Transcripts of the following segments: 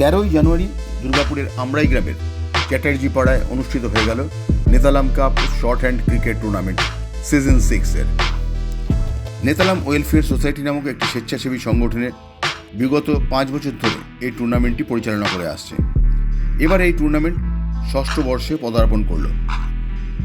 তেরোই জানুয়ারি দুর্গাপুরের আমরাই গ্রামের চ্যাটার্জি পাড়ায় অনুষ্ঠিত হয়ে গেল Netalam cup short hand cricket tournament, season সিক্সের নেতালাম ওয়েলফেয়ার সোসাইটি নামক একটি স্বেচ্ছাসেবী সংগঠনের বিগত পাঁচ বছর ধরে এই টুর্নামেন্টটি পরিচালনা করে আসছে। এবার এই টুর্নামেন্ট ষষ্ঠ বর্ষে পদার্পণ করল।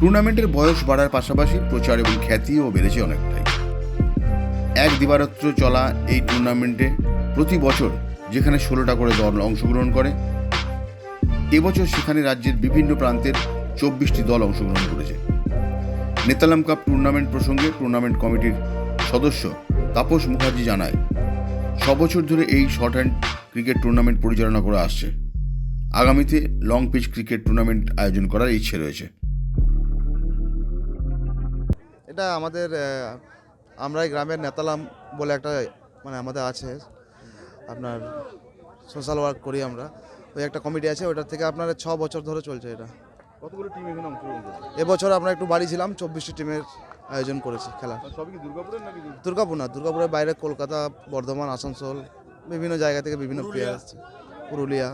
টুর্নামেন্টের বয়স বাড়ার পাশাপাশি প্রচার এবং খ্যাতিও বেড়েছে অনেকটাই। এক দিবারাত্র চলা এই টুর্নামেন্টে প্রতি বছর যেখানে ষোলোটা করে দল অংশগ্রহণ করে। এবছর সেখানে রাজ্যের বিভিন্ন প্রান্তের চব্বিশটি দল অংশগ্রহণ করেছে। নেতালাম কাপ টুর্নামেন্ট প্রসঙ্গে টুর্নামেন্ট কমিটির সদস্য তাপস মুখার্জি জানায় বছর ধরে এই শর্ট হ্যান্ড ক্রিকেট টুর্নামেন্ট পরিচালনা করে আসছে। আগামীতে লং পিচ ক্রিকেট টুর্নামেন্ট আয়োজন করার ইচ্ছে রয়েছে। এটা আমাদের আহ, আমরা গ্রামের নেতালাম বলে একটা মানে আমাদের আছে। আপনার সোশ্যাল ওয়ার্ক করি আমরা। ওই একটা কমিটি আছে ওটার থেকে আপনার ছ বছর ধরে চলছে এটা। কতগুলো টিম এখানে অংশগ্রহণ করছে? এবছর আমরা একটু বাড়ি ছিলাম চব্বিশটি টিমের আয়োজন করেছি খেলা। সবই কি দুর্গাপুরের নাকি দুর্গাপুর? না দুর্গাপুরের বাইরে কলকাতা বর্ধমান আসানসোল বিভিন্ন জায়গা থেকে বিভিন্ন প্লেয়ার আসছে। পুরুলিয়া।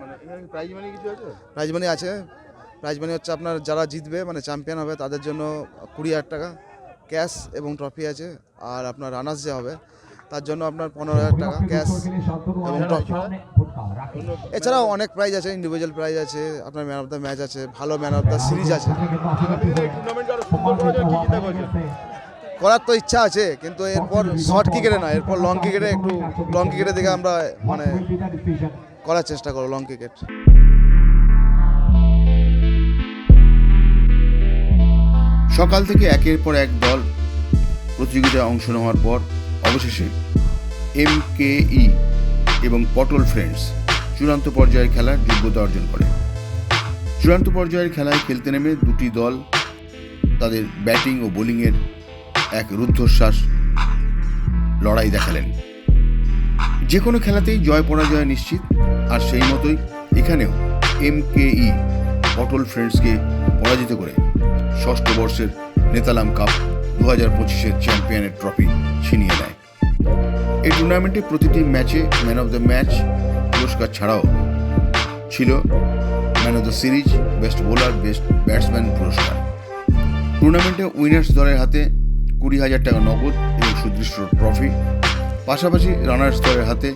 মানে এখানে প্রাইজ মানি কিছু আছে? প্রাইজ মানি আছে। প্রাইজ মানি হচ্ছে আপনার যারা জিতবে মানে চ্যাম্পিয়ন হবে তাদের জন্য কুড়ি হাজার টাকা ক্যাশ এবং ট্রফি আছে। আর আপনার রানার্স যে হবে তার জন্য আপনার পনেরো হাজার টাকা ক্যাশ এবং ট্রফি এছাড়াও অনেক প্রাইজ আছে ইন্ডিভিজুয়াল প্রাইজ আছে আপনার ম্যান অফ দ্য ম্যাচ আছে ভালো ম্যান অফ দ্য সিরিজ আছে। করার তো ইচ্ছা আছে কিন্তু এরপর শর্ট ক্রিকেটে না এরপর লং ক্রিকেটে একটু লং ক্রিকেটের দিকে আমরা মানে করার চেষ্টা করো লং ক্রিকেট সকাল থেকে একের পর এক দল প্রতিযোগিতায় অংশ নেওয়ার পর অবশেষে এম কে ই এবং পটল ফ্রেন্ডস চূড়ান্ত পর্যায়ের খেলার যোগ্যতা অর্জন করে। চূড়ান্ত পর্যায়ের খেলায় খেলতে নেমে দুটি দল, তাদের ব্যাটিং ও বোলিংয়ের এক রুদ্ধশ্বাস লড়াই দেখালেন। যে কোনো খেলাতেই জয় পরাজয় নিশ্চিত, আর সেই মতোই এখানেও এম কে ই পটল ফ্রেন্ডসকে পরাজিত করে ষষ্ঠ বর্ষের নেতালাম কাপ দু হাজার পঁচিশের চ্যাম্পিয়নের ট্রফি ছিনিয়ে নেয়। এই টুর্নামেন্টে প্রতিটি ম্যাচে ম্যান অফ দ্য ম্যাচ পুরস্কার ছাড়াও ছিল man of the series, best bowler, best batsman পুরস্কার। টুর্নামেন্টে উইনার্স দলের হাতে কুড়ি হাজার টাকা নগদ এবং সুদৃশ্য ট্রফি। পাশাপাশি রানার্স দলের হাতে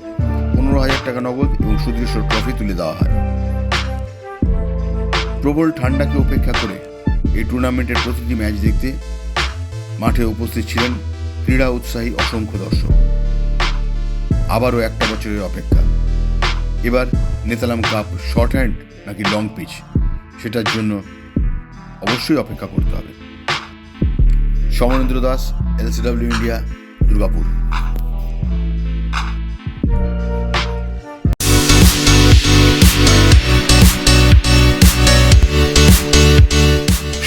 পনেরো হাজার টাকা নগদ এবং সুদৃশ্য ট্রফি তুলে দেওয়া হয়। প্রবল ঠান্ডাকে উপেক্ষা করে এই টুর্নামেন্টের প্রতিটি ম্যাচ দেখতে মাঠে উপস্থিত ছিলেন ক্রীড়া উৎসাহী অসংখ্য দর্শক। আবারও একটা বছরের অপেক্ষা। এবার নেতালাম কাপ শর্ট হ্যান্ড নাকি লং পিচ সেটার জন্য অবশ্যই অপেক্ষা করতে হবে। Samarendra Das LCW India Durgapur.